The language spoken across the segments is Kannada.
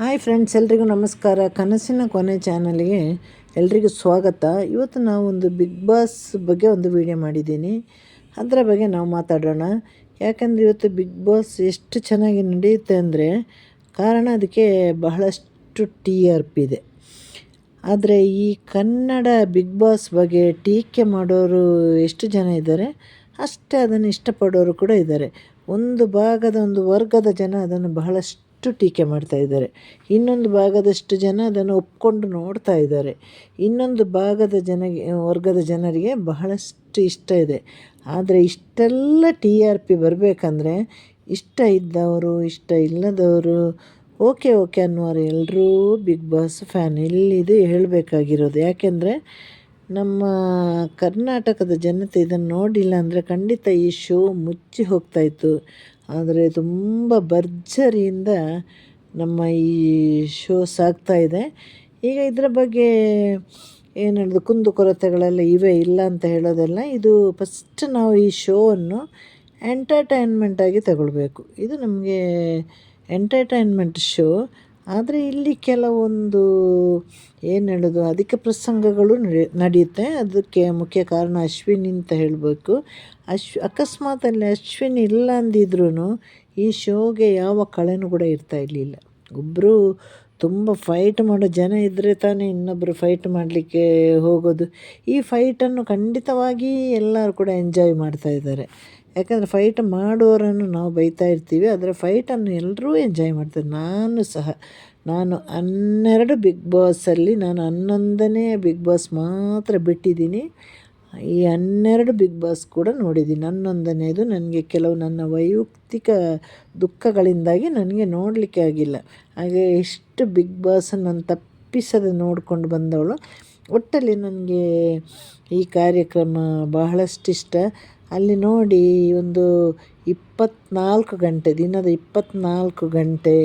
ಹಾಯ್ ಫ್ರೆಂಡ್ಸ್ ಎಲ್ರಿಗೂ ನಮಸ್ಕಾರ. ಕನಸಿನ ಕೊನೆ ಚಾನಲ್ಗೆ ಎಲ್ರಿಗೂ ಸ್ವಾಗತ. ಇವತ್ತು ನಾವು ಒಂದು ಬಿಗ್ ಬಾಸ್ ಬಗ್ಗೆ ಒಂದು ವಿಡಿಯೋ ಮಾಡಿದ್ದೀನಿ. ಅದರ ಬಗ್ಗೆ ನಾವು ಮಾತಾಡೋಣ. ಯಾಕಂದರೆ ಇವತ್ತು ಬಿಗ್ ಬಾಸ್ ಎಷ್ಟು ಚೆನ್ನಾಗಿ ನಡೆಯುತ್ತೆ ಅಂದರೆ, ಕಾರಣ ಅದಕ್ಕೆ ಬಹಳಷ್ಟು ಟಿ ಆರ್ ಪಿ ಇದೆ. ಆದರೆ ಈ ಕನ್ನಡ ಬಿಗ್ ಬಾಸ್ ಬಗ್ಗೆ ಟೀಕೆ ಮಾಡೋರು ಎಷ್ಟು ಜನ ಇದ್ದಾರೆ? ಅಷ್ಟೇ ಅದನ್ನು ಇಷ್ಟಪಡೋರು ಕೂಡ ಇದ್ದಾರೆ. ಒಂದು ಭಾಗದ, ಒಂದು ವರ್ಗದ ಜನ ಅದನ್ನು ಬಹಳಷ್ಟು ಟೀಕೆ ಮಾಡ್ತಾ ಇದ್ದಾರೆ. ಇನ್ನೊಂದು ಭಾಗದಷ್ಟು ಜನ ಅದನ್ನು ಒಪ್ಕೊಂಡು ನೋಡ್ತಾ ಇದ್ದಾರೆ. ಇನ್ನೊಂದು ಭಾಗದ ಜನ ವರ್ಗದ ಜನರಿಗೆ ಬಹಳಷ್ಟು ಇಷ್ಟ ಇದೆ. ಆದರೆ ಇಷ್ಟೆಲ್ಲ ಟಿ ಆರ್ ಪಿ ಬರಬೇಕಂದ್ರೆ ಇಷ್ಟ ಇದ್ದವರು, ಇಷ್ಟ ಇಲ್ಲದವರು, ಓಕೆ ಓಕೆ ಅನ್ನೋರು ಎಲ್ಲರೂ ಬಿಗ್ ಬಾಸ್ ಫ್ಯಾನ್ ಇಲ್ಲಿದು ಹೇಳಬೇಕಾಗಿರೋದು. ಯಾಕೆಂದರೆ ನಮ್ಮ ಕರ್ನಾಟಕದ ಜನತೆ ಇದನ್ನು ನೋಡಿಲ್ಲ ಅಂದರೆ ಖಂಡಿತ ಈ ಶೋ ಮುಚ್ಚಿ ಹೋಗ್ತಾಯಿತ್ತು ಆದರೆ ತುಂಬ ಭರ್ಜರಿಯಿಂದ ನಮ್ಮ ಈ ಶೋ ಸಾಗ್ತಾ ಇದೆ. ಈಗ ಇದರ ಬಗ್ಗೆ ಏನು ಹೇಳೋದು? ಕುಂದು ಕೊರತೆಗಳೆಲ್ಲ ಇವೆ, ಇಲ್ಲ ಅಂತ ಹೇಳೋದಲ್ಲ. ಇದು ಫಸ್ಟ್ ನಾವು ಈ ಶೋವನ್ನು ಎಂಟರ್ಟೈನ್ಮೆಂಟಾಗಿ ತಗೊಳ್ಬೇಕು. ಇದು ನಮಗೆ ಎಂಟರ್ಟೈನ್ಮೆಂಟ್ ಶೋ. ಆದರೆ ಇಲ್ಲಿ ಕೆಲವೊಂದು ಏನು ಹೇಳೋದು, ಅಧಿಕ ಪ್ರಸಂಗಗಳು ನಡೆ, ನಡೆಯುತ್ತೆ. ಅದಕ್ಕೆ ಮುಖ್ಯ ಕಾರಣ ಅಶ್ವಿನಿ ಅಂತ ಹೇಳಬೇಕು. ಅಶ್, ಅಕಸ್ಮಾತಲ್ಲಿ ಅಶ್ವಿನಿ ಇಲ್ಲ ಅಂದಿದ್ರೂ ಈ ಶೋಗೆ ಯಾವ ಕಳೆನೂ ಕೂಡ ಇರ್ತಾ ಇರಲಿಲ್ಲ. ಒಬ್ಬರು ತುಂಬ ಫೈಟ್ ಮಾಡೋ ಜನ ಇದ್ದರೆ ತಾನೇ ಇನ್ನೊಬ್ಬರು ಫೈಟ್ ಮಾಡಲಿಕ್ಕೆ ಹೋಗೋದು. ಈ ಫೈಟನ್ನು ಖಂಡಿತವಾಗಿ ಎಲ್ಲರೂ ಕೂಡ ಎಂಜಾಯ್ ಮಾಡ್ತಾ ಇದ್ದಾರೆ. ಯಾಕಂದರೆ ಫೈಟ್ ಮಾಡೋರನ್ನು ನಾವು ಬೈತಾ ಇರ್ತೀವಿ, ಆದರೆ ಫೈಟನ್ನು ಎಲ್ಲರೂ ಎಂಜಾಯ್ ಮಾಡ್ತಾರೆ. ನಾನು ಸಹ, ನಾನು ಹನ್ನೆರಡು ಬಿಗ್ ಬಾಸಲ್ಲಿ ನಾನು ಹನ್ನೊಂದನೇ ಬಿಗ್ ಬಾಸ್ ಮಾತ್ರ ಬಿಟ್ಟಿದ್ದೀನಿ. ಈ ಹನ್ನೆರಡು ಬಿಗ್ ಬಾಸ್ ಕೂಡ ನೋಡಿದ್ದೀನಿ. ಹನ್ನೊಂದನೇದು ನನಗೆ ಕೆಲವು ನನ್ನ ವೈಯಕ್ತಿಕ ದುಃಖಗಳಿಂದಾಗಿ ನನಗೆ ನೋಡಲಿಕ್ಕೆ ಆಗಿಲ್ಲ. ಹಾಗೆ ಎಷ್ಟು ಬಿಗ್ ಬಾಸನ್ನು ನಾನು ತಪ್ಪಿಸದೆ ನೋಡಿಕೊಂಡು ಬಂದವಳು, ಒಟ್ಟಲ್ಲಿ ನನಗೆ ಈ ಕಾರ್ಯಕ್ರಮ ಬಹಳಷ್ಟು ಇಷ್ಟ ಅಲ್ಲಿ ನೋಡಿ ಒಂದು ಇಪ್ಪತ್ನಾಲ್ಕು ಗಂಟೆ, ದಿನದ ಇಪ್ಪತ್ನಾಲ್ಕು ಗಂಟೆ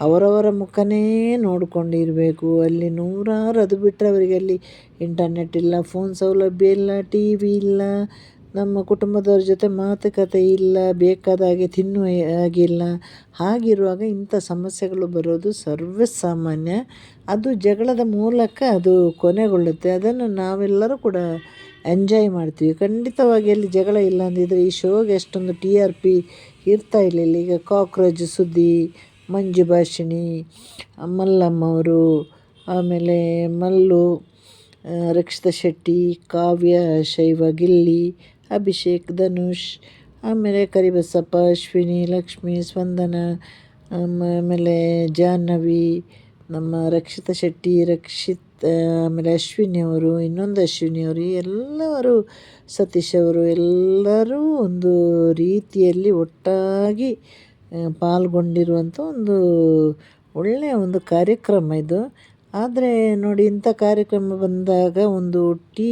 ಅವರವರ ಮುಖನೇ ನೋಡಿಕೊಂಡಿರಬೇಕು. ಅಲ್ಲಿ ನೂರಾರು ಅದು ಬಿಟ್ಟರೆ ಅವರಿಗೆ ಅಲ್ಲಿ ಇಂಟರ್ನೆಟ್ ಇಲ್ಲ ಫೋನ್ ಸೌಲಭ್ಯ ಇಲ್ಲ ಟಿ ವಿ ಇಲ್ಲ ನಮ್ಮ ಕುಟುಂಬದವ್ರ ಜೊತೆ ಮಾತುಕತೆ ಇಲ್ಲ, ಬೇಕಾದ ಹಾಗೆ ತಿನ್ನುವ ಹಾಗಿಲ್ಲ ಹಾಗಿರುವಾಗ ಇಂಥ ಸಮಸ್ಯೆಗಳು ಬರೋದು ಸರ್ವಸಾಮಾನ್ಯ ಅದು ಜಗಳದ ಮೂಲಕ ಅದು ಕೊನೆಗೊಳ್ಳುತ್ತೆ. ಅದನ್ನು ನಾವೆಲ್ಲರೂ ಕೂಡ ಎಂಜಾಯ್ ಮಾಡ್ತೀವಿ. ಖಂಡಿತವಾಗಿ ಅಲ್ಲಿ ಜಗಳ ಇಲ್ಲ ಅಂದಿದ್ರೆ ಈ ಶೋಗೆ ಅಷ್ಟೊಂದು ಟಿ ಆರ್ ಪಿ ಇರ್ತಾ ಇರಲಿಲ್ಲ. ಈಗ ಕಾಕ್ರೋಚ್, ಸುದ್ದಿ, ಮಂಜು ಭಾಷಿಣಿ, ಮಲ್ಲಮ್ಮ ಅವರು, ಆಮೇಲೆ ಮಲ್ಲು ರಕ್ಷಿತಾ ಶೆಟ್ಟಿ, ಕಾವ್ಯ, ಶೈವ, ಗಿಲ್ಲಿ ಅಭಿಷೇಕ್, ಧನುಷ್, ಆಮೇಲೆ ಕರಿಬಸಪ್ಪ, ಅಶ್ವಿನಿ, ಲಕ್ಷ್ಮಿ, ಸ್ಪಂದನ ಆಮೇಲೆ ಜಾಹ್ನವಿ, ನಮ್ಮ ರಕ್ಷಿತಾ ಶೆಟ್ಟಿ, ರಕ್ಷಿತ್ ಆಮೇಲೆ ಅಶ್ವಿನಿ ಅವರು, ಇನ್ನೊಂದು ಅಶ್ವಿನಿ ಅವರು, ಎಲ್ಲರೂ ಸತೀಶ್ ಅವರು ಎಲ್ಲರೂ ಒಂದು ರೀತಿಯಲ್ಲಿ ಒಟ್ಟಾಗಿ ಪಾಲ್ಗೊಂಡಿರುವಂಥ ಒಂದು ಒಳ್ಳೆಯ ಒಂದು ಕಾರ್ಯಕ್ರಮ ಇದು. ಆದರೆ ನೋಡಿ ಇಂಥ ಕಾರ್ಯಕ್ರಮ ಬಂದಾಗ ಒಂದು ಟಿ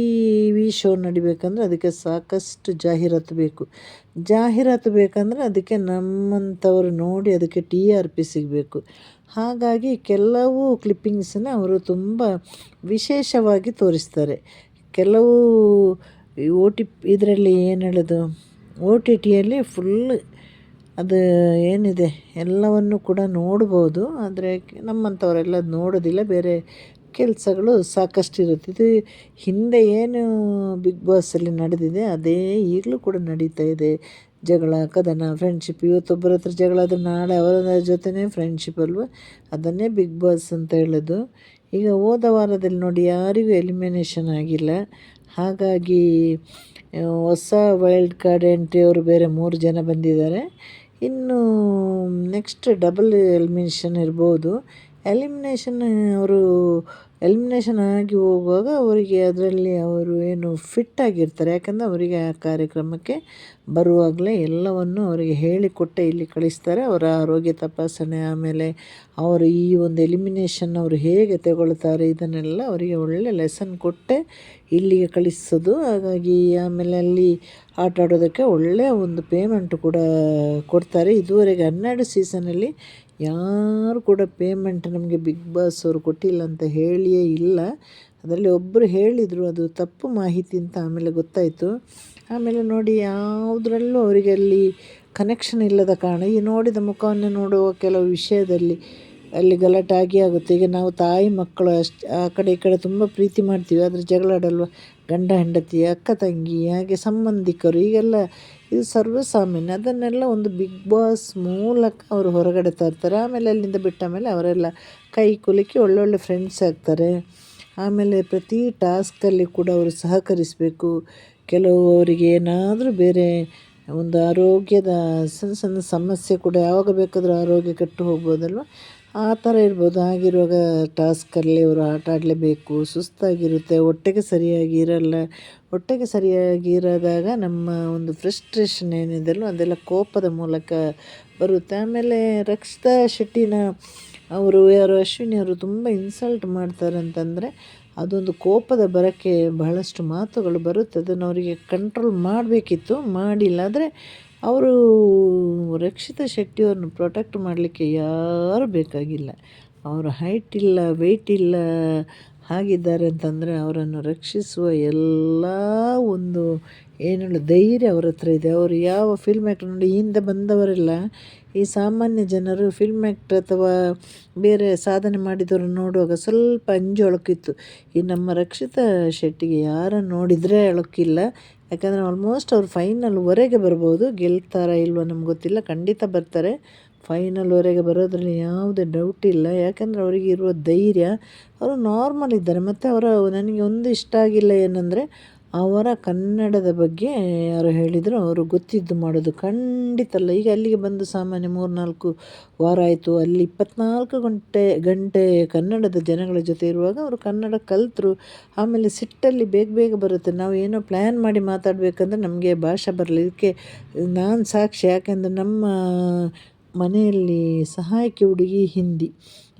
ವಿ ಶೋ ನಡಿಬೇಕಂದ್ರೆ ಅದಕ್ಕೆ ಸಾಕಷ್ಟು ಜಾಹೀರಾತು ಬೇಕು. ಜಾಹೀರಾತು ಬೇಕಂದರೆ ಅದಕ್ಕೆ ನಮ್ಮಂಥವ್ರು ನೋಡಿ ಅದಕ್ಕೆ ಟಿ ಆರ್ ಪಿ ಸಿಗಬೇಕು. ಹಾಗಾಗಿ ಕೆಲವು ಕ್ಲಿಪ್ಪಿಂಗ್ಸನ್ನ ಅವರು ತುಂಬ ವಿಶೇಷವಾಗಿ ತೋರಿಸ್ತಾರೆ. ಕೆಲವು ಓ ಟಿ ಇದರಲ್ಲಿ ಏನು ಹೇಳೋದು, ಓ ಟಿ ಟಿಯಲ್ಲಿ ಫುಲ್ ಅದು ಏನಿದೆ ಎಲ್ಲವನ್ನು ಕೂಡ ನೋಡ್ಬೋದು, ಆದರೆ ನಮ್ಮಂಥವರೆಲ್ಲ ನೋಡೋದಿಲ್ಲ, ಬೇರೆ ಕೆಲಸಗಳು ಸಾಕಷ್ಟು ಇರುತ್ತೆ ಇದು ಹಿಂದೆ ಏನು ಬಿಗ್ ಬಾಸಲ್ಲಿ ನಡೆದಿದೆ, ಅದೇ ಈಗಲೂ ಕೂಡ ನಡೀತಾ ಇದೆ. ಜಗಳ, ಕದನ ಫ್ರೆಂಡ್ಶಿಪ್ ಇವತ್ತೊಬ್ಬರ ಹತ್ರ ಜಗಳ, ಆದರೆ ನಾಳೆ ಅವರ ಜೊತೆನೇ ಫ್ರೆಂಡ್ಶಿಪ್ ಅಲ್ವ? ಅದನ್ನೇ ಬಿಗ್ ಬಾಸ್ ಅಂತ ಹೇಳೋದು. ಈಗ ಹೋದ ವಾರದಲ್ಲಿ ನೋಡಿ ಯಾರಿಗೂ ಎಲಿಮಿನೇಷನ್ ಆಗಿಲ್ಲ. ಹಾಗಾಗಿ, ಹೊಸ ವೈಲ್ಡ್ ಕಾರ್ಡ್ ಎಂಟ್ರಿ ಅವರು ಬೇರೆ ಮೂರು ಜನ ಬಂದಿದ್ದಾರೆ. ಇನ್ನು ನೆಕ್ಸ್ಟ್ ಡಬಲ್ ಎಲಿಮಿನೇಷನ್ ಇರ್ಬೋದು. ಎಲಿಮಿನೇಷನ್ ಅವರು ಎಲಿಮಿನೇಷನ್ ಆಗಿ ಹೋಗುವಾಗ ಅವರಿಗೆ ಅದರಲ್ಲಿ ಅವರು ಏನು ಫಿಟ್ ಆಗಿರ್ತಾರೆ. ಯಾಕಂದರೆ ಅವರಿಗೆ ಆ ಕಾರ್ಯಕ್ರಮಕ್ಕೆ ಬರುವಾಗಲೇ ಎಲ್ಲವನ್ನು ಅವರಿಗೆ ಹೇಳಿಕೊಟ್ಟೆ, ಇಲ್ಲಿ ಕಳಿಸ್ತಾರೆ. ಅವರ ಆರೋಗ್ಯ ತಪಾಸಣೆ ಆಮೇಲೆ ಅವರು ಈ ಒಂದು ಎಲಿಮಿನೇಷನ್ ಅವರು ಹೇಗೆ ತಗೊಳ್ತಾರೆ, ಇದನ್ನೆಲ್ಲ ಅವರಿಗೆ ಒಳ್ಳೆ ಲೆಸನ್ ಕೊಟ್ಟೆ ಇಲ್ಲಿಗೆ ಕಳಿಸೋದು. ಹಾಗಾಗಿ ಆಮೇಲೆ ಅಲ್ಲಿ ಆಟ ಆಡೋದಕ್ಕೆ ಒಳ್ಳೆಯ ಒಂದು ಪೇಮೆಂಟ್ ಕೂಡ ಕೊಡ್ತಾರೆ. ಇದುವರೆಗೆ ಹನ್ನೆರಡು ಸೀಸನಲ್ಲಿ ಯಾರು ಕೂಡ ಪೇಮೆಂಟ್ ನಮಗೆ ಬಿಗ್ ಬಾಸ್ ಅವರು ಕೊಟ್ಟಿಲ್ಲ ಅಂತ ಹೇಳಿಯೇ ಇಲ್ಲ. ಅದರಲ್ಲಿ ಒಬ್ಬರು ಹೇಳಿದರು, ಅದು ತಪ್ಪು ಮಾಹಿತಿ ಅಂತ ಆಮೇಲೆ ಗೊತ್ತಾಯಿತು. ಆಮೇಲೆ ನೋಡಿ ಯಾವುದರಲ್ಲೂ ಅವರಿಗೆ ಅಲ್ಲಿ ಕನೆಕ್ಷನ್ ಇಲ್ಲದ ಕಾರಣ, ಈ ನೋಡಿದ ಮುಖವನ್ನು ನೋಡುವ ಕೆಲವು ವಿಷಯದಲ್ಲಿ ಅಲ್ಲಿ ಗಲಾಟೆ ಆಗಿ ಆಗುತ್ತೆ. ಈಗ ನಾವು ತಾಯಿ ಮಕ್ಕಳು ಅಷ್ಟು, ಆ ಕಡೆ ಈ ಕಡೆ ತುಂಬ ಪ್ರೀತಿ ಮಾಡ್ತೀವಿ. ಆದರೆ ಜಗಳಾಡಲ್ವ? ಗಂಡ, ಹೆಂಡತಿ, ಅಕ್ಕ, ತಂಗಿ, ಹಾಗೆ ಸಂಬಂಧಿಕರು, ಈಗೆಲ್ಲ ಇದು ಸರ್ವಸಾಮಾನ್ಯ. ಅದನ್ನೆಲ್ಲ ಒಂದು ಬಿಗ್ ಬಾಸ್ ಮೂಲಕ ಅವರು ಹೊರಗಡೆ ತರ್ತಾರೆ. ಆಮೇಲೆ ಅಲ್ಲಿಂದ ಬಿಟ್ಟ ಮೇಲೆ ಅವರೆಲ್ಲ ಕೈ ಕುಲುಕಿ ಒಳ್ಳೊಳ್ಳೆ ಫ್ರೆಂಡ್ಸ್ ಆಗ್ತಾರೆ. ಆಮೇಲೆ ಪ್ರತಿ ಟಾಸ್ಕಲ್ಲಿ ಕೂಡ ಅವರು ಸಹಕರಿಸಬೇಕು. ಕೆಲವು ಅವರಿಗೆ ಏನಾದರೂ ಬೇರೆ ಒಂದು ಆರೋಗ್ಯದ ಸಣ್ಣ ಸಣ್ಣ ಸಮಸ್ಯೆ ಕೂಡ ಯಾವಾಗ ಬೇಕಾದರೂ ಆರೋಗ್ಯ ಕೆಟ್ಟು ಹೋಗ್ಬೋದಲ್ವ? ಆ ಥರ ಇರ್ಬೋದು. ಆಗಿರುವಾಗ ಟಾಸ್ಕಲ್ಲಿ ಅವರು ಆಟ ಆಡಲೇಬೇಕು, ಸುಸ್ತಾಗಿರುತ್ತೆ ಹೊಟ್ಟೆಗೆ ಸರಿಯಾಗಿ ಇರಲ್ಲ. ಹೊಟ್ಟೆಗೆ ಸರಿಯಾಗಿ ಇರದಾಗ ನಮ್ಮ ಒಂದು ಫ್ರಸ್ಟ್ರೇಷನ್ ಏನಿದೆಯಲ್ಲ ಅದೆಲ್ಲ ಕೋಪದ ಮೂಲಕ ಬರುತ್ತೆ. ಆಮೇಲೆ ರಕ್ಷಿತಾ ಶೆಟ್ಟಿನ ಅವರು, ಯಾರು ಅಶ್ವಿನಿ ಅವರು ತುಂಬ ಇನ್ಸಲ್ಟ್ ಮಾಡ್ತಾರೆ ಅಂತಂದರೆ ಅದೊಂದು ಕೋಪದ ಬರೋಕ್ಕೆ ಬಹಳಷ್ಟು ಮಾತುಗಳು ಬರುತ್ತೆ. ಅದನ್ನು ಅವರಿಗೆ ಕಂಟ್ರೋಲ್ ಮಾಡಬೇಕಿತ್ತು, ಮಾಡಿಲ್ಲ. ಆದರೆ ಅವರು ರಕ್ಷಿತಾ ಶೆಟ್ಟಿಯವ್ರನ್ನ ಪ್ರೊಟೆಕ್ಟ್ ಮಾಡಲಿಕ್ಕೆ ಯಾರು ಬೇಕಾಗಿಲ್ಲ. ಅವರು ಹೈಟ್ ಇಲ್ಲ ವೆಯ್ಟ್ ಇಲ್ಲ, ಹಾಗಿದ್ದಾರೆ ಅಂತಂದರೆ ಅವರನ್ನು ರಕ್ಷಿಸುವ ಎಲ್ಲ ಒಂದು ಏನು ಹೇಳೋದು ಧೈರ್ಯ ಅವ್ರ ಹತ್ರ ಇದೆ. ಅವರು ಯಾವ ಫಿಲ್ಮ್ ಆ್ಯಕ್ಟರ್ ನೋಡಿ ಹಿಂದೆ ಬಂದವರೆಲ್ಲ, ಈ ಸಾಮಾನ್ಯ ಜನರು ಫಿಲ್ಮ್ ಆ್ಯಕ್ಟ್ರ್ ಅಥವಾ ಬೇರೆ ಸಾಧನೆ ಮಾಡಿದವರು ನೋಡುವಾಗ ಸ್ವಲ್ಪ ಅಂಜು ಅಳಕಿತ್ತು. ಈ ನಮ್ಮ ರಕ್ಷಿತಾ ಶೆಟ್ಟಿಗೆ ಯಾರನ್ನು ನೋಡಿದರೆ ಅಳುಕಿಲ್ಲ ಯಾಕಂದರೆ ಆಲ್ಮೋಸ್ಟ್ ಅವ್ರು ಫೈನಲ್ವರೆಗೆ ಬರ್ಬೋದು. ಗೆಲ್ತಾರ ಇಲ್ವೋ ನಮ್ಗೆ ಗೊತ್ತಿಲ್ಲ. ಖಂಡಿತ ಬರ್ತಾರೆ. ಫೈನಲ್ವರೆಗೆ ಬರೋದ್ರಲ್ಲಿ ಯಾವುದೇ ಡೌಟ್ ಇಲ್ಲ. ಯಾಕಂದರೆ ಅವರಿಗೆ ಇರುವ ಧೈರ್ಯ. ಅವರು ನಾರ್ಮಲ್ ಇದ್ದಾರೆ. ಮತ್ತು ಅವರ ನನಗೆ ಒಂದು ಇಷ್ಟ ಆಗಿಲ್ಲ ಏನಂದರೆ ಅವರ ಕನ್ನಡದ ಬಗ್ಗೆ ಯಾರು ಹೇಳಿದರು, ಅವರು ಗೊತ್ತಿದ್ದು ಮಾಡೋದು ಖಂಡಿತ ಅಲ್ಲ. ಈಗ ಅಲ್ಲಿಗೆ ಬಂದು ಸಾಮಾನ್ಯ ಮೂರು ನಾಲ್ಕು ವಾರ ಆಯಿತು. ಅಲ್ಲಿ ಇಪ್ಪತ್ನಾಲ್ಕು ಗಂಟೆ ಗಂಟೆ ಕನ್ನಡದ ಜನಗಳ ಜೊತೆ ಇರುವಾಗ ಅವರು ಕನ್ನಡ ಕಲಿತರು. ಆಮೇಲೆ ಸಿಟ್ಟಲ್ಲಿ ಬೇಗ ಬೇಗ ಬರುತ್ತೆ. ನಾವು ಏನೋ ಪ್ಲ್ಯಾನ್ ಮಾಡಿ ಮಾತಾಡಬೇಕಂದ್ರೆ ನಮಗೆ ಭಾಷೆ ಬರಲಿ ಇದಕ್ಕೆ ನಾನು ಸಾಕ್ಷಿ. ಯಾಕೆಂದರೆ ನಮ್ಮ ಮನೆಯಲ್ಲಿ ಸಹಾಯಕಿ ಹುಡುಗಿ ಹಿಂದಿ.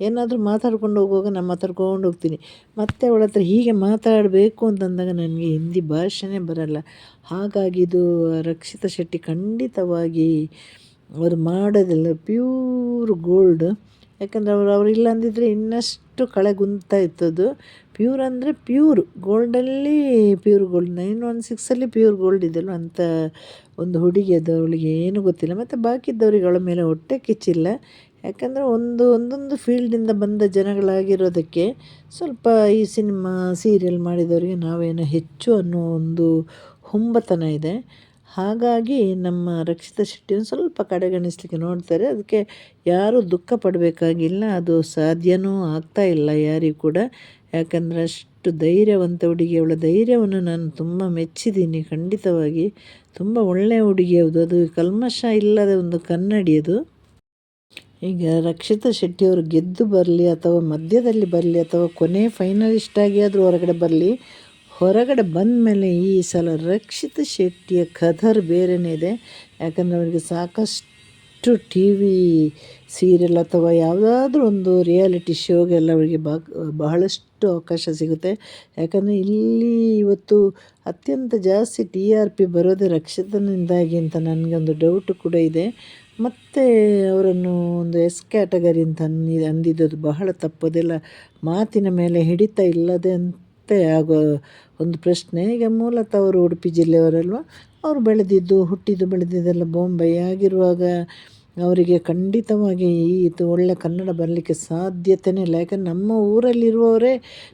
ಏನಾದರೂ ಮಾತಾಡ್ಕೊಂಡು ಹೋಗುವಾಗ ನಾನು ಮಾತಾಡ್ಕೊಂಡು ಹೋಗ್ತೀನಿ. ಮತ್ತು ಅವಳ ಹತ್ರ ಹೀಗೆ ಮಾತಾಡಬೇಕು ಅಂತಂದಾಗ ನನಗೆ ಹಿಂದಿ ಭಾಷೆನೇ ಬರಲ್ಲ. ಹಾಗಾಗಿ ಇದು ರಕ್ಷಿತಾ ಶೆಟ್ಟಿ ಖಂಡಿತವಾಗಿ ಅವರು ಮಾಡೋದಿಲ್ಲ ಪ್ಯೂರ್ ಗೋಲ್ಡ್. ಯಾಕಂದರೆ ಅವರು ಅವ್ರು ಇಲ್ಲ ಅಂದಿದ್ರೆ ಇನ್ನಷ್ಟು ಕಳೆಗುಂತ ಇತ್ತದು. ಪ್ಯೂರ್ ಅಂದರೆ ಪ್ಯೂರ್. ಗೋಲ್ಡಲ್ಲಿ ಪ್ಯೂರ್ ಗೋಲ್ಡ್. ನೈನ್ ಒನ್ ಸಿಕ್ಸಲ್ಲಿ ಪ್ಯೂರ್ ಗೋಲ್ಡ್ ಇದೆಯಲ್ಲ ಅಂತ ಒಂದು ಹುಡುಗಿ ಅದು ಅವಳಿಗೆ ಏನೂ ಗೊತ್ತಿಲ್ಲ. ಮತ್ತು ಬಾಕಿದ್ದವ್ರಿಗೆ ಅವಳ ಮೇಲೆ ಹೊಟ್ಟೆ ಕಿಚ್ಚಿಲ್ಲ. ಯಾಕಂದರೆ ಒಂದು ಒಂದೊಂದು ಫೀಲ್ಡಿಂದ ಬಂದ ಜನಗಳಾಗಿರೋದಕ್ಕೆ ಸ್ವಲ್ಪ ಈ ಸಿನಿಮಾ ಸೀರಿಯಲ್ ಮಾಡಿದವರಿಗೆ ನಾವೇನೋ ಹೆಚ್ಚು ಅನ್ನೋ ಒಂದು ಹುಂಬತನ ಇದೆ. ಹಾಗಾಗಿ ನಮ್ಮ ರಕ್ಷಿತ ಶೆಟ್ಟಿಯನ್ನು ಸ್ವಲ್ಪ ಕಡೆಗಣಿಸ್ಲಿಕ್ಕೆ ನೋಡ್ತಾರೆ. ಅದಕ್ಕೆ ಯಾರೂ ದುಃಖ ಪಡಬೇಕಾಗಿಲ್ಲ. ಅದು ಸಾಧ್ಯವೂ ಆಗ್ತಾ ಇಲ್ಲ ಯಾರಿಗೂ ಕೂಡ. ಯಾಕಂದರೆ ಅಷ್ಟು ಧೈರ್ಯವಂತ ಹುಡುಗಿ. ಅವಳ ಧೈರ್ಯವನ್ನು ನಾನು ತುಂಬ ಮೆಚ್ಚಿದ್ದೀನಿ. ಖಂಡಿತವಾಗಿ ತುಂಬ ಒಳ್ಳೆಯ ಹುಡುಗಿ. ಅದು ಅದು ಕಲ್ಮಶ ಇಲ್ಲದ ಒಂದು ಕನ್ನಡಿ ಅದು. ಈಗ ರಕ್ಷಿತಾ ಶೆಟ್ಟಿಯವರು ಗೆದ್ದು ಬರಲಿ ಅಥವಾ ಮಧ್ಯದಲ್ಲಿ ಬರಲಿ ಅಥವಾ ಕೊನೆ ಫೈನಲಿಸ್ಟ್ ಆಗಿ ಆದರೂ ಹೊರಗಡೆ ಬರಲಿ, ಹೊರಗಡೆ ಬಂದ ಮೇಲೆ ಈ ಸಲ ರಕ್ಷಿತ ಶೆಟ್ಟಿಯ ಕದರ್ ಬೇರೆಯೇ ಇದೆ. ಯಾಕಂದರೆ ಅವರಿಗೆ ಸಾಕಷ್ಟು ಟಿ ವಿ ಸೀರಿಯಲ್ ಅಥವಾ ಯಾವುದಾದ್ರೂ ಒಂದು ರಿಯಾಲಿಟಿ ಶೋಗೆಲ್ಲ ಅವರಿಗೆ ಬಹಳಷ್ಟು ಅವಕಾಶ ಸಿಗುತ್ತೆ. ಯಾಕಂದರೆ ಇಲ್ಲಿ ಇವತ್ತು ಅತ್ಯಂತ ಜಾಸ್ತಿ ಟಿ ಆರ್ ಪಿ ಬರೋದೇ ರಕ್ಷಿತನಿಂದಾಗಿ ಅಂತ ನನಗೆ ಒಂದು ಡೌಟು ಕೂಡ ಇದೆ. ಮತ್ತು ಅವರನ್ನು ಒಂದು ಎಸ್ ಕ್ಯಾಟಗರಿ ಅಂತ ಅನ್ನಿ ಅಂದಿದ್ದದು ಬಹಳ ತಪ್ಪು ಮಾತಿನ ಮೇಲೆ ಹಿಡಿತ ಇಲ್ಲದೆ ಅಂತೆ ಆಗೋ ಒಂದು ಪ್ರಶ್ನೆ. ಈಗ ಮೂಲತಃ ಅವರು ಉಡುಪಿ ಜಿಲ್ಲೆಯವರಲ್ವ? ಅವರು ಬೆಳೆದಿದ್ದು, ಹುಟ್ಟಿದ್ದು, ಬೆಳೆದಿದ್ದೆಲ್ಲ ಬೊಂಬೈ ಆಗಿರುವಾಗ ಅವರಿಗೆ ಖಂಡಿತವಾಗಿ ಇದು ಒಳ್ಳೆ ಕನ್ನಡ ಬರಲಿಕ್ಕೆ ಸಾಧ್ಯತೆಯೇ ಇಲ್ಲ. ಯಾಕಂದರೆ ನಮ್ಮ ಊರಲ್ಲಿರುವವರೇ,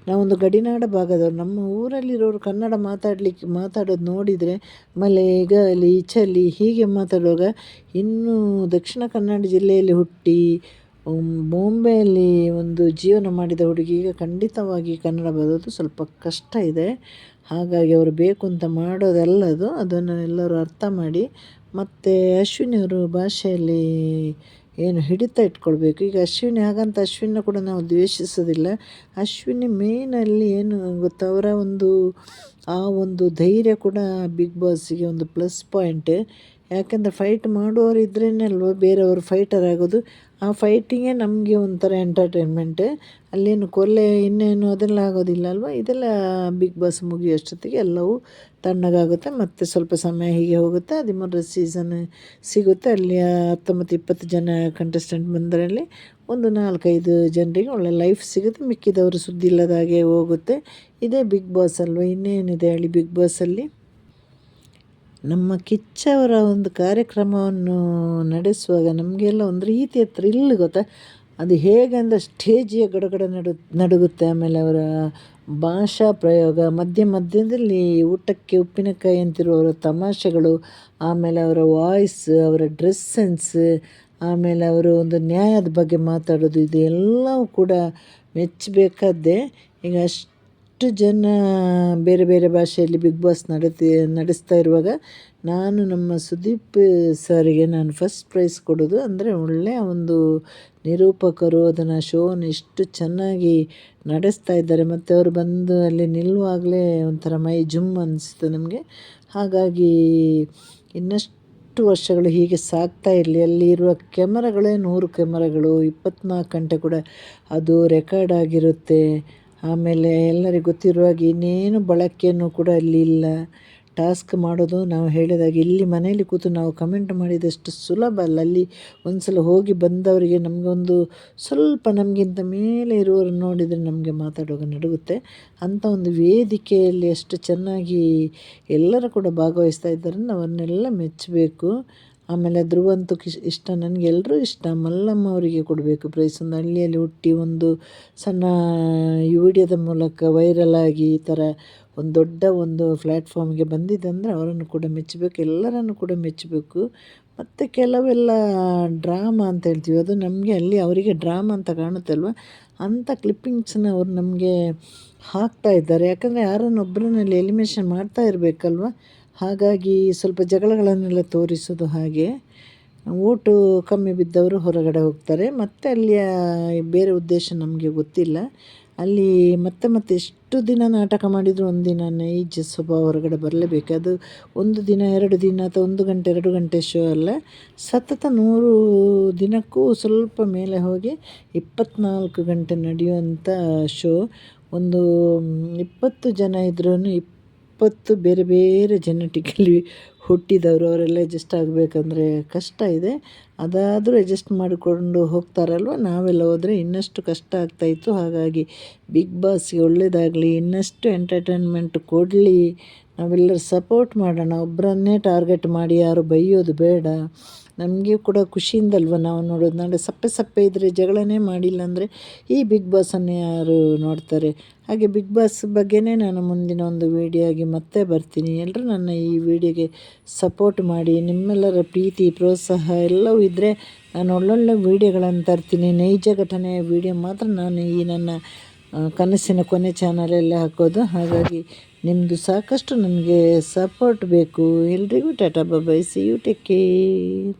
ನಾವೊಂದು ಗಡಿನಾಡ ಭಾಗದವ್ರು, ನಮ್ಮ ಊರಲ್ಲಿರೋರು ಕನ್ನಡ ಮಾತಾಡಲಿಕ್ಕೆ, ಮಾತಾಡೋದು ನೋಡಿದರೆ ಮಲೆ ಗಲಿ ಚಳಿ ಹೀಗೆ ಮಾತಾಡುವಾಗ ಇನ್ನೂ ದಕ್ಷಿಣ ಕನ್ನಡ ಜಿಲ್ಲೆಯಲ್ಲಿ ಹುಟ್ಟಿ ಬಾಂಬೆಯಲ್ಲಿ ಒಂದು ಜೀವನ ಮಾಡಿದ ಹುಡುಗಿಗೆ ಖಂಡಿತವಾಗಿ ಕನ್ನಡ ಬರೋದು ಸ್ವಲ್ಪ ಕಷ್ಟ ಇದೆ. ಹಾಗಾಗಿ ಅವರು ಬೇಕು ಅಂತ ಮಾಡೋದಲ್ಲದು ಅದನ್ನು ಎಲ್ಲರೂ ಅರ್ಥ ಮಾಡಿ ಮತ್ತು ಅಶ್ವಿನಿಯವರು ಭಾಷೆಯಲ್ಲಿ ಏನು ಹಿಡಿತ ಇಟ್ಕೊಳ್ಬೇಕು. ಈಗ ಅಶ್ವಿನಿ, ಹಾಗಂತ ಅಶ್ವಿನ ಕೂಡ ನಾವು ದ್ವೇಷಿಸೋದಿಲ್ಲ. ಅಶ್ವಿನಿ ಮೇನಲ್ಲಿ ಏನು ಗೊತ್ತಾ, ಅವರ ಒಂದು, ಆ ಒಂದು ಧೈರ್ಯ ಕೂಡ ಬಿಗ್ ಬಾಸಿಗೆ ಒಂದು ಪ್ಲಸ್ ಪಾಯಿಂಟ್ ಯಾಕೆಂದರೆ ಫೈಟ್ ಮಾಡುವವರು ಇದ್ರೇ ಅಲ್ವ ಬೇರೆಯವರು ಫೈಟರ್ ಆಗೋದು. ಆ ಫೈಟಿಂಗೇ ನಮಗೆ ಒಂಥರ ಎಂಟರ್ಟೈನ್ಮೆಂಟ್ ಅಲ್ಲೇನು ಕೊಲೆ ಇನ್ನೇನು ಅದೆಲ್ಲ ಆಗೋದಿಲ್ಲ ಅಲ್ವ? ಇದೆಲ್ಲ ಬಿಗ್ ಬಾಸ್ ಮುಗಿಯೋಷ್ಟೊತ್ತಿಗೆ ಎಲ್ಲವೂ ತಣ್ಣಗಾಗುತ್ತೆ, ಮತ್ತು ಸ್ವಲ್ಪ ಸಮಯ ಹೀಗೆ ಹೋಗುತ್ತೆ. ಹದಿಮೂರರ ಸೀಸನ್ ಸಿಗುತ್ತೆ. ಅಲ್ಲಿ ಹತ್ತೊಂಬತ್ತು ಇಪ್ಪತ್ತು ಜನ ಕಂಟೆಸ್ಟೆಂಟ್ ಬಂದರಲ್ಲಿ ಒಂದು ನಾಲ್ಕೈದು ಜನರಿಗೆ ಒಳ್ಳೆ ಲೈಫ್ ಸಿಗುತ್ತೆ. ಮಿಕ್ಕಿದವರು ಸುದ್ದಿ ಇಲ್ಲದಾಗೆ ಹೋಗುತ್ತೆ. ಇದೇ ಬಿಗ್ ಬಾಸ್ ಅಲ್ವ? ಇನ್ನೇನಿದೆ ಹೇಳಿ ಬಿಗ್ ಬಾಸಲ್ಲಿ ನಮ್ಮ ಕಿಚ್ಚವರ ಒಂದು ಕಾರ್ಯಕ್ರಮವನ್ನು ನಡೆಸುವಾಗ ನಮಗೆಲ್ಲ ಒಂದು ರೀತಿಯ ಥ್ರಿಲ್ ಗೊತ್ತಾ? ಅದು ಹೇಗೆ ಅಂದರೆ ಸ್ಟೇಜಿಗೆ ಗಡಗಡ ನಡು, ನಡುಗುತ್ತೆ, ಆಮೇಲೆ ಅವರ ಭಾಷಾ ಪ್ರಯೋಗ, ಮಧ್ಯ ಮಧ್ಯದಲ್ಲಿ ಊಟಕ್ಕೆ ಉಪ್ಪಿನಕಾಯಿ ಅಂತಿರುವವರ ತಮಾಷೆಗಳು, ಆಮೇಲೆ ಅವರ ವಾಯ್ಸ್, ಅವರ ಡ್ರೆಸ್ ಸೆನ್ಸ್, ಆಮೇಲೆ ಅವರು ಒಂದು ನ್ಯಾಯದ ಬಗ್ಗೆ ಮಾತಾಡೋದು, ಇದೆಲ್ಲವೂ ಕೂಡ ಮೆಚ್ಚಬೇಕಾದ್ದೇ ಈಗ ಅಷ್ಟು ಜನ ಬೇರೆ ಬೇರೆ ಭಾಷೆಯಲ್ಲಿ ಬಿಗ್ ಬಾಸ್ ನಡೆತಿ, ನಡೆಸ್ತಾ ಇರುವಾಗ ನಾನು ನಮ್ಮ ಸುದೀಪ್ ಸರಿಗೆ ನಾನು ಫಸ್ಟ್ ಪ್ರೈಸ್ ಕೊಡೋದು ಅಂದರೆ ಒಳ್ಳೆಯ ಒಂದು ನಿರೂಪಕರು, ಅದನ್ನು ಶೋನ ಎಷ್ಟು ಚೆನ್ನಾಗಿ ನಡೆಸ್ತಾ ಇದ್ದಾರೆ. ಮತ್ತು ಅವರು ಬಂದು ಅಲ್ಲಿ ನಿಲ್ಲುವಾಗಲೇ ಒಂಥರ ಮೈ ಜುಮ್ ಅನ್ನಿಸ್ತು ನಮಗೆ. ಹಾಗಾಗಿ ಇನ್ನಷ್ಟು ವರ್ಷಗಳು ಹೀಗೆ ಸಾಗ್ತಾ ಇರಲಿ. ಅಲ್ಲಿ ಇರುವ ಕ್ಯಾಮರಾಗಳೇ ನೂರು ಕ್ಯಾಮರಾಗಳು, ಇಪ್ಪತ್ನಾಲ್ಕು ಗಂಟೆ ಕೂಡ ಅದು ರೆಕಾರ್ಡ್ ಆಗಿರುತ್ತೆ. ಆಮೇಲೆ ಎಲ್ಲರಿಗೆ ಗೊತ್ತಿರುವ ಹಾಗೆ ಇನ್ನೇನು ಬಳಕೆಯನ್ನು ಕೂಡ ಅಲ್ಲಿ ಇಲ್ಲ. ಟಾಸ್ಕ್ ಮಾಡೋದು ನಾವು ಹೇಳಿದಾಗ ಇಲ್ಲಿ ಮನೆಯಲ್ಲಿ ಕೂತು ನಾವು ಕಮೆಂಟ್ ಮಾಡಿದಷ್ಟು ಸುಲಭ ಅಲ್ಲ. ಅಲ್ಲಿ ಒಂದು ಸಲ ಹೋಗಿ ಬಂದವರಿಗೆ ನಮಗೊಂದು ಸ್ವಲ್ಪ ನಮಗಿಂತ ಮೇಲೆ ಇರುವವರು ನೋಡಿದರೆ ನಮಗೆ ಮಾತಾಡುವಾಗ ನಡುಗುತ್ತೆ. ಅಂಥ ಒಂದು ವೇದಿಕೆಯಲ್ಲಿ ಎಷ್ಟು ಚೆನ್ನಾಗಿ ಎಲ್ಲರೂ ಕೂಡ ಭಾಗವಹಿಸ್ತಾ ಇದ್ದಾರೆ ಅವನ್ನೆಲ್ಲ ಮೆಚ್ಚಬೇಕು. ಆಮೇಲೆ ಧ್ರುವಂತೂ ಕಿಶ್ ಇಷ್ಟ ನನಗೆ ಎಲ್ಲರೂ ಇಷ್ಟ. ಮಲ್ಲಮ್ಮ ಅವರಿಗೆ ಕೊಡಬೇಕು. ಪ್ರೈಸ್ ಒಂದು ಹಳ್ಳಿಯಲ್ಲಿ ಹುಟ್ಟಿ ಒಂದು ಸಣ್ಣ ವಿಡಿಯೋದ ಮೂಲಕ ವೈರಲ್ ಆಗಿ ಈ ಥರ ಒಂದು ದೊಡ್ಡ ಒಂದು ಪ್ಲ್ಯಾಟ್ಫಾರ್ಮ್ಗೆ ಬಂದಿದೆ ಅಂದರೆ ಅವರನ್ನು ಕೂಡ ಮೆಚ್ಚಬೇಕು. ಎಲ್ಲರನ್ನು ಕೂಡ ಮೆಚ್ಚಬೇಕು. ಮತ್ತು ಕೆಲವೆಲ್ಲ ಡ್ರಾಮಾ ಅಂತ ಹೇಳ್ತೀವಿ. ಅದು ನಮಗೆ ಅಲ್ಲಿ ಅವರಿಗೆ ಡ್ರಾಮಾ ಅಂತ ಕಾಣುತ್ತಲ್ವ ಅಂಥ ಕ್ಲಿಪ್ಪಿಂಗ್ಸನ್ನ ಅವರು ನಮಗೆ ಹಾಕ್ತಾ ಇದ್ದಾರೆ. ಯಾಕಂದರೆ ಯಾರನ್ನೊಬ್ಬರನ್ನಲ್ಲಿ ಎಲಿಮೇಷನ್ ಮಾಡ್ತಾ ಇರಬೇಕಲ್ವ? ಹಾಗಾಗಿ ಸ್ವಲ್ಪ ಜಗಳಗಳನ್ನೆಲ್ಲ ತೋರಿಸೋದು ಹಾಗೆ. ಓಟು ಕಮ್ಮಿ ಬಿದ್ದವರು ಹೊರಗಡೆ ಹೋಗ್ತಾರೆ. ಮತ್ತು ಅಲ್ಲಿಯ ಬೇರೆ ಉದ್ದೇಶ ನಮಗೆ ಗೊತ್ತಿಲ್ಲ. ಅಲ್ಲಿ ಮತ್ತೆ ಮತ್ತೆ ಎಷ್ಟು ದಿನ ನಾಟಕ ಮಾಡಿದರೂ ಒಂದಿನ ನೈಜ ಸ್ವಭಾವ ಹೊರಗಡೆ ಬರಲೇಬೇಕು. ಅದು ಒಂದು ದಿನ, ಎರಡು ದಿನ ಅಥವಾ ಒಂದು ಗಂಟೆ, ಎರಡು ಗಂಟೆ ಶೋ ಅಲ್ಲ. ಸತತ ನೂರು ದಿನಕ್ಕೂ ಸ್ವಲ್ಪ ಮೇಲೆ ಹೋಗಿ ಇಪ್ಪತ್ತ್ನಾಲ್ಕು ಗಂಟೆ ನಡೆಯುವಂಥ ಶೋ. ಒಂದು ಇಪ್ಪತ್ತು ಜನ ಇದ್ರೂ ಇಪ್ಪತ್ತು ಬೇರೆ ಬೇರೆ ಜೆನೆಟಿಕಲಿ ಹುಟ್ಟಿದವರು, ಅವರೆಲ್ಲ ಅಡ್ಜಸ್ಟ್ ಆಗಬೇಕಂದ್ರೆ ಕಷ್ಟ ಇದೆ. ಅದಾದರೂ ಅಡ್ಜಸ್ಟ್ ಮಾಡಿಕೊಂಡು ಹೋಗ್ತಾರಲ್ವ? ನಾವೆಲ್ಲ ಹೋದರೆ ಇನ್ನಷ್ಟು ಕಷ್ಟ ಆಗ್ತಾಯಿತ್ತು ಹಾಗಾಗಿ ಬಿಗ್ ಬಾಸ್ಗೆ ಒಳ್ಳೆಯದಾಗಲಿ ಇನ್ನಷ್ಟು ಎಂಟರ್ಟೈನ್ಮೆಂಟ್ ಕೊಡಲಿ. ನಾವೆಲ್ಲರೂ ಸಪೋರ್ಟ್ ಮಾಡೋಣ. ಒಬ್ಬರನ್ನೇ ಟಾರ್ಗೆಟ್ ಮಾಡಿ, ಯಾರು ಬೈಯೋದು ಬೇಡ. ನಮಗೆ ಕೂಡ ಖುಷಿಯಿಂದಲ್ವ ನಾವು ನೋಡೋದು? ನಾಳೆ ಸಪ್ಪೆ ಸಪ್ಪೆ ಇದ್ದರೆ ಜಗಳನೇ ಮಾಡಿಲ್ಲ ಅಂದರೆ ಈ ಬಿಗ್ ಬಾಸನ್ನು ಯಾರು ನೋಡ್ತಾರೆ? ಹಾಗೆ ಬಿಗ್ ಬಾಸ್ ಬಗ್ಗೆನೇ ನಾನು ಮುಂದಿನ ಒಂದು ವೀಡಿಯೋ ಆಗಿ ಮತ್ತೆ ಬರ್ತೀನಿ. ಎಲ್ಲರೂ ನನ್ನ ಈ ವಿಡಿಯೋಗೆ ಸಪೋರ್ಟ್ ಮಾಡಿ, ನಿಮ್ಮೆಲ್ಲರ ಪ್ರೀತಿ, ಪ್ರೋತ್ಸಾಹ ಎಲ್ಲವೂ ಇದ್ದರೆ ನಾನು ಒಳ್ಳೊಳ್ಳೆ ವೀಡಿಯೋಗಳನ್ನು ತರ್ತೀನಿ. ನೈಜ ಘಟನೆಯ ವಿಡಿಯೋ ಮಾತ್ರ ನಾನು ಈ ನನ್ನ ಕನಸಿನ ಕೊನೆ ಚಾನಲಲ್ಲೇ ಹಾಕೋದು. ಹಾಗಾಗಿ ನಿಮ್ಮದು ಸಾಕಷ್ಟು ನನಗೆ ಸಪೋರ್ಟ್ ಬೇಕು. ಎಲ್ರಿಗೂ Tata bye-bye see you take care